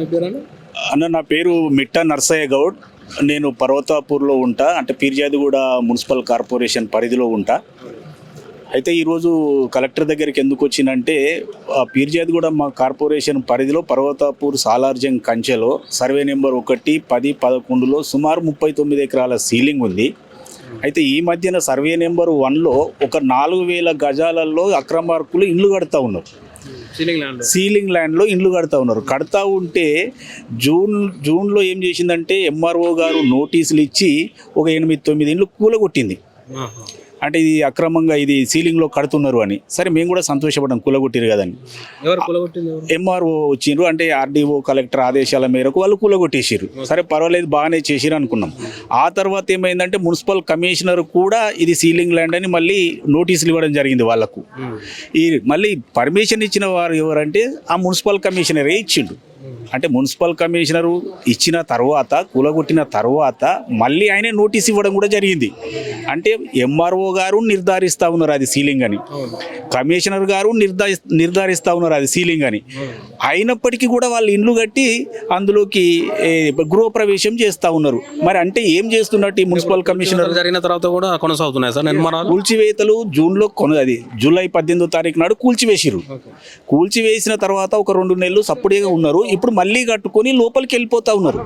మీ పేరు అన్న నా పేరు మిట్టా నర్సయ్య గౌడ్. నేను పర్వతాపూర్లో ఉంటా. అంటే పీర్జాదిగూడ మున్సిపల్ కార్పొరేషన్ పరిధిలో ఉంటా. అయితే ఈరోజు కలెక్టర్ దగ్గరికి ఎందుకు వచ్చినంటే ఆ పీర్జాదిగూడ మా కార్పొరేషన్ పరిధిలో పర్వతాపూర్ సాలార్జంగ్ కంచెలో సర్వే నెంబర్ ఒకటి పది పదకొండులో సుమారు ముప్పై తొమ్మిది ఎకరాల సీలింగ్ ఉంది. అయితే ఈ మధ్యన సర్వే నెంబర్ వన్లో ఒక నాలుగు వేల గజాలలో అక్రమార్కులు ఇల్లు కడతా ఉన్నారు. సీలింగ్ ల్యాండ్ సీలింగ్ ల్యాండ్లో ఇండ్లు కడతా ఉన్నారు. కడతా ఉంటే జూన్ జూన్లో ఏం చేసిందంటే ఎంఆర్ఓ గారు నోటీసులు ఇచ్చి ఒక ఎనిమిది తొమ్మిది ఇండ్లు కూలగొట్టింది. అంటే ఇది అక్రమంగా ఇది సీలింగ్లో కడుతున్నారు అని. సరే మేము కూడా సంతోషపడ్డాం కూలగొట్టిరు కదని ఎవరు కూలగొట్టింది ఎంఆర్ఓ వచ్చిండ్రు అంటే ఆర్డీఓ కలెక్టర్ ఆదేశాల మేరకు వాళ్ళు కూలగొట్టేసారు సరే పర్వాలేదు బాగానే చేసిరు అనుకున్నాం. ఆ తర్వాత ఏమైందంటే మున్సిపల్ కమిషనర్ కూడా ఇది సీలింగ్ ల్యాండ్ అని మళ్ళీ నోటీసులు ఇవ్వడం జరిగింది వాళ్ళకు. ఈ మళ్ళీ పర్మిషన్ ఇచ్చిన వారు ఎవరంటే ఆ మున్సిపల్ కమిషనరే ఇచ్చిండు. అంటే మున్సిపల్ కమిషనరు ఇచ్చిన తర్వాత కూలగొట్టిన తర్వాత మళ్ళీ ఆయనే నోటీస్ ఇవ్వడం కూడా జరిగింది. అంటే ఎంఆర్ఓ గారు నిర్ధారిస్తూ ఉన్నారు అది సీలింగ్ అని. కమిషనర్ గారు నిర్ధారి నిర్ధారిస్తూ ఉన్నారు అది సీలింగ్ అని. అయినప్పటికీ కూడా వాళ్ళు ఇండ్లు కట్టి అందులోకి గృహప్రవేశం చేస్తూ ఉన్నారు. మరి అంటే ఏం చేస్తున్నట్టు ఈ మున్సిపల్ కమిషనర్? జరిగిన తర్వాత కూడా కొనసాగుతున్నాయి సార్ నిర్మాణాలు? కూల్చివేతలు జూన్లో కొన అది జూలై పద్దెనిమిదో తారీఖు నాడు కూల్చివేసిరు కూల్చివేసిన తర్వాత ఒక రెండు నెలలు సప్పుడేగా ఉన్నారు. ఇప్పుడు మళ్ళీ కట్టుకొని లోపలికి వెళ్ళిపోతా ఉన్నారు.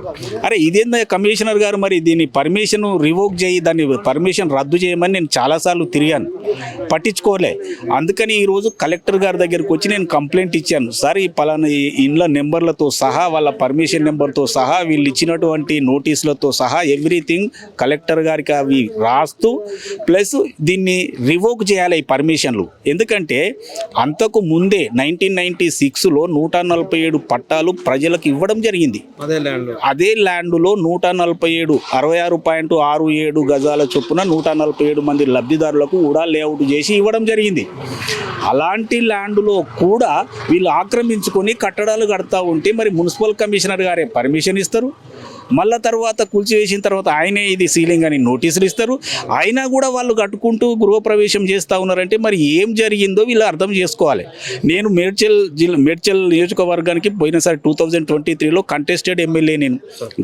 అరే ఇదేందా కమిషనర్ గారు మరి దీన్ని పర్మిషన్ రివోక్ చేయి దాన్ని పర్మిషన్ రద్దు చేయమని నేను చాలాసార్లు తిరిగాను. పట్టించుకోలే. అందుకని ఈరోజు కలెక్టర్ గారి దగ్గరికి వచ్చి నేను కంప్లైంట్ ఇచ్చాను. సార్ ఈ పలానా ఇండ్ల నెంబర్లతో సహా వాళ్ళ పర్మిషన్ నెంబర్తో సహా వీళ్ళు ఇచ్చినటువంటి నోటీసులతో సహా ఎవ్రీథింగ్ కలెక్టర్ గారికి అవి రాస్తూ ప్లస్ దీన్ని రివోక్ చేయాలి ఈ పర్మిషన్లు ఎందుకంటే అంతకు ముందే నైన్టీన్ నైన్టీ సిక్స్లో నూట నలభై ఏడు పట్టాలు ప్రజలకు ఇవ్వడం జరిగింది. అదే ల్యాండ్ అదే ల్యాండ్లో నూట నలభై ఏడు అరవై ఆరు పాయింట్ ఆరు ఏడు గజాల చొప్పున నూట నలభై ఏడు మంది లబ్ధిదారులకు కూడా లేఅవుట్ చేసి ఇవ్వడం జరిగింది. అలాంటి ల్యాండ్లో కూడా వీళ్ళు ఆక్రమించుకొని కట్టడాలు కడతా ఉంటే మరి మున్సిపల్ కమిషనర్ గారే పర్మిషన్ ఇస్తారు? మళ్ళా తర్వాత కూల్చివేసిన తర్వాత ఆయనే ఇది సీలింగ్ అని నోటీసులు ఇస్తారు. అయినా కూడా వాళ్ళు కట్టుకుంటూ గృహప్రవేశం చేస్తూ ఉన్నారంటే మరి ఏం జరిగిందో వీళ్ళు అర్థం చేసుకోవాలి. నేను మేడ్చల్ జిల్లా మేడ్చల్ నియోజకవర్గానికి పోయినసారి టూ థౌజండ్ ట్వంటీ త్రీలో కంటెస్టెడ్ ఎమ్మెల్యే నేను.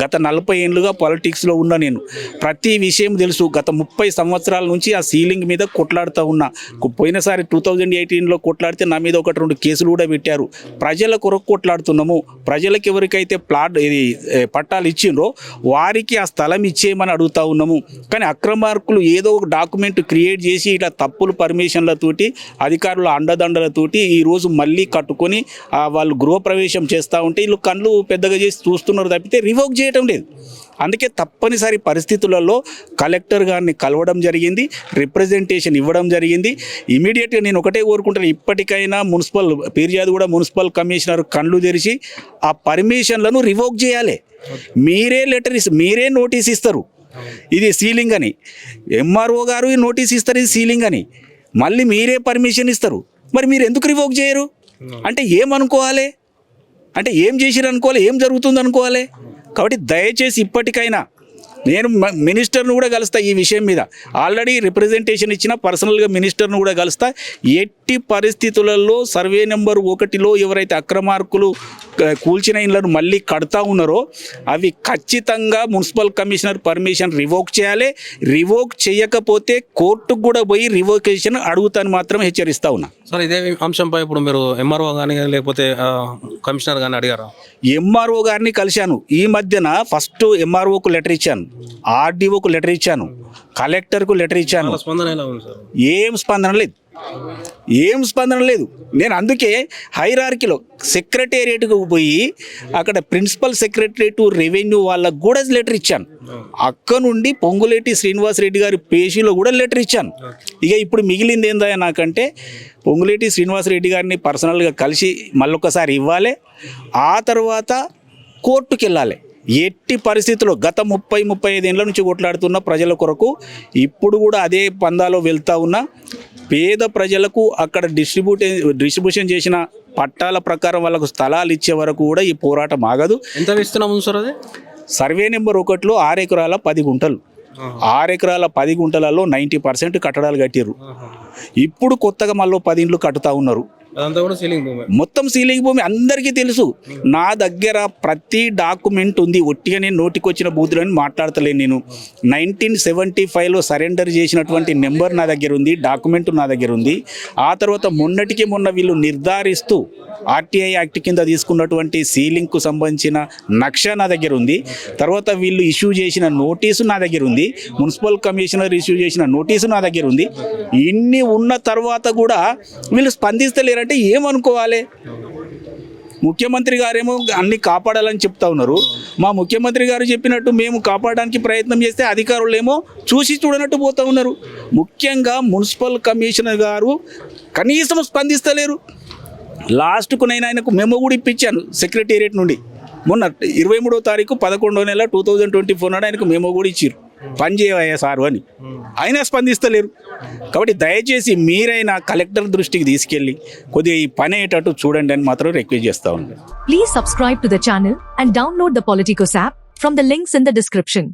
గత నలభై ఏళ్ళుగా పాలిటిక్స్లో ఉన్నా నేను. ప్రతి విషయం తెలుసు. గత ముప్పై సంవత్సరాల నుంచి ఆ సీలింగ్ మీద కొట్లాడుతూ ఉన్నా. పోయినసారి టూ థౌజండ్ ఎయిటీన్లో కొట్లాడితే నా మీద ఒకటి రెండు కేసులు కూడా పెట్టారు. ప్రజల కొరకు కొట్లాడుతున్నాము. ప్రజలకు ఎవరికైతే ప్లాట్ ఇది పట్టాలు ఇచ్చి ఇచ్చిండ్రో వారికి ఆ స్థలం ఇచ్చేయమని అడుగుతా ఉన్నాము. కానీ అక్రమార్కులు ఏదో ఒక డాక్యుమెంట్ క్రియేట్ చేసి ఇట్లా తప్పులు పర్మిషన్లతోటి అధికారుల అండదండలతోటి ఈరోజు మళ్ళీ కట్టుకొని వాళ్ళు గృహప్రవేశం చేస్తూ ఉంటే వీళ్ళు కళ్ళు పెద్దగా చేసి చూస్తున్నారు తప్పితే రివోక్ చేయటం లేదు. అందుకే తప్పనిసరి పరిస్థితులలో కలెక్టర్ గారిని కలవడం జరిగింది రిప్రజెంటేషన్ ఇవ్వడం జరిగింది. ఇమీడియట్గా నేను ఒకటే కోరుకుంటాను ఇప్పటికైనా మున్సిపల్ పీర్యాది కూడా మున్సిపల్ కమిషనర్ కళ్ళు తెరిచి ఆ పర్మిషన్లను రివోక్ చేయాలి. మీరే లెటర్ ఇస్ మీరే నోటీస్ ఇస్తారు. ఇది సీలింగ్ అని. ఎంఆర్ఓ గారు ఈ నోటీస్ ఇస్తారు ఇది సీలింగ్ అని. మళ్ళీ మీరే పర్మిషన్ ఇస్తారు. మరి మీరు ఎందుకు రివోక్ చేయరు? అంటే ఏమనుకోవాలి? అంటే ఏం చేసిరు అనుకోవాలి ఏం జరుగుతుంది అనుకోవాలి కాబట్టి దయచేసి ఇప్పటికైనా నేను మినిస్టర్ను కూడా కలుస్తా ఈ విషయం మీద. ఆల్రెడీ రిప్రజెంటేషన్ ఇచ్చిన పర్సనల్గా మినిస్టర్ను కూడా కలుస్తా. ఎట్టి పరిస్థితులలో సర్వే నెంబర్ ఒకటిలో ఎవరైతే అక్రమార్కులు కూల్చిన ఇళ్ళను మళ్ళీ కడతా ఉన్నారో అవి ఖచ్చితంగా మున్సిపల్ కమిషనర్ పర్మిషన్ రివోక్ చేయాలి. రివోక్ చేయకపోతే కోర్టుకు కూడా పోయి రివోకేషన్ అడుగుతాను మాత్రం హెచ్చరిస్తా ఉన్నా. సార్ ఇదే అంశంపై ఇప్పుడు మీరు ఎంఆర్ఓ కానీ లేకపోతే కమిషనర్ కానీ అడిగారా? ఎంఆర్ఓ గారిని కలిశాను. ఈ మధ్యన ఫస్ట్ ఎంఆర్ఓకు లెటర్ ఇచ్చాను. ఆర్డీఓకు లెటర్ ఇచ్చాను. కలెక్టర్కు లెటర్ ఇచ్చాను. స్పందన ఎలా ఉంది సార్? ఏం స్పందన లేదు. ఏం స్పందన లేదు. నేను అందుకే హైరార్కీలో సెక్రటేరియట్కు పోయి అక్కడ ప్రిన్సిపల్ సెక్రటరేట్ రెవెన్యూ వాళ్ళకు కూడా లెటర్ ఇచ్చాను. అక్క నుండి పొంగులేటి శ్రీనివాస్ రెడ్డి గారి పేషీలో కూడా లెటర్ ఇచ్చాను. ఇక ఇప్పుడు మిగిలింది ఏందా నాకంటే పొంగులేటి శ్రీనివాస్ రెడ్డి గారిని పర్సనల్గా కలిసి మళ్ళొకసారి ఇవ్వాలి. ఆ తర్వాత కోర్టుకి వెళ్ళాలి ఎట్టి పరిస్థితుల్లో గత ముప్పై ముప్పై ఐదు ఏళ్ళ నుంచి కొట్లాడుతున్న ప్రజల కొరకు ఇప్పుడు కూడా అదే పందాలో వెళ్తా ఉన్నా పేద ప్రజలకు అక్కడ డిస్ట్రిబ్యూట్ డిస్ట్రిబ్యూషన్ చేసిన పట్టాల ప్రకారం వాళ్ళకు స్థలాలు ఇచ్చే వరకు కూడా ఈ పోరాటం ఆగదు. ఎంత ఇస్తున్నాము సార్ అది? సర్వే నెంబర్ ఒకటిలో ఆరు ఎకరాల పది గుంటలు. ఆరు ఎకరాల పది గుంటలలో నైంటీ పర్సెంట్ కట్టడాలు కట్టిర్రు. ఇప్పుడు కొత్తగా మళ్ళీ పది ఇండ్లు కట్టుతా ఉన్నారు. అదంతా కూడా సీలింగ్ భూమి. మొత్తం సీలింగ్ భూమి అందరికీ తెలుసు. నా దగ్గర ప్రతి డాక్యుమెంట్ ఉంది. ఒట్టిగా నేను నోటికొచ్చిన బూతులని మాట్లాడతలేను నేను. నైన్టీన్ సెవెంటీ ఫైవ్లో సరెండర్ చేసినటువంటి నెంబర్ నా దగ్గర ఉంది. డాక్యుమెంట్ నా దగ్గర ఉంది. ఆ తర్వాత మొన్నటికి మొన్న వీళ్ళు నిర్ధారిస్తూ ఆర్టీఐ యాక్ట్ కింద తీసుకున్నటువంటి సీలింగ్కు సంబంధించిన నక్ష నా దగ్గర ఉంది. తర్వాత వీళ్ళు ఇష్యూ చేసిన నోటీసు నా దగ్గర ఉంది. మున్సిపల్ కమిషనర్ ఇష్యూ చేసిన నోటీసు నా దగ్గర ఉంది. ఇన్ని ఉన్న తర్వాత కూడా వీళ్ళు స్పందిస్తలేరు చేశారంటే ఏమనుకోవాలి? ముఖ్యమంత్రి గారేమో అన్ని కాపాడాలని చెప్తా ఉన్నారు. మా ముఖ్యమంత్రి గారు చెప్పినట్టు మేము కాపాడడానికి ప్రయత్నం చేస్తే అధికారులు ఏమో చూసి చూడనట్టు పోతా ఉన్నారు. ముఖ్యంగా మున్సిపల్ కమిషనర్ గారు కనీసం స్పందిస్తలేరు. లాస్ట్కు నేను ఆయనకు మెమో కూడా ఇప్పించాను సెక్రటేరియట్ నుండి. మొన్న ఇరవై మూడో తారీఖు పదకొండో నెల టూ థౌజండ్ ట్వంటీ ఫోర్ నాడు ఆయనకు మెమో కూడా ఇచ్చారు Hmm. పనిచేయ సారు అని. Hmm. అయినా స్పందిస్తలేరు. కాబట్టి దయచేసి మీరైనా కలెక్టర్ దృష్టికి తీసుకెళ్ళి కొద్దిగా ఈ పని అయ్యేటట్టు చూడండి అని మాత్రం రిక్వెస్ట్ చేస్తా ఉన్నాను. Please subscribe to the channel and download the Politicos app from the links in the description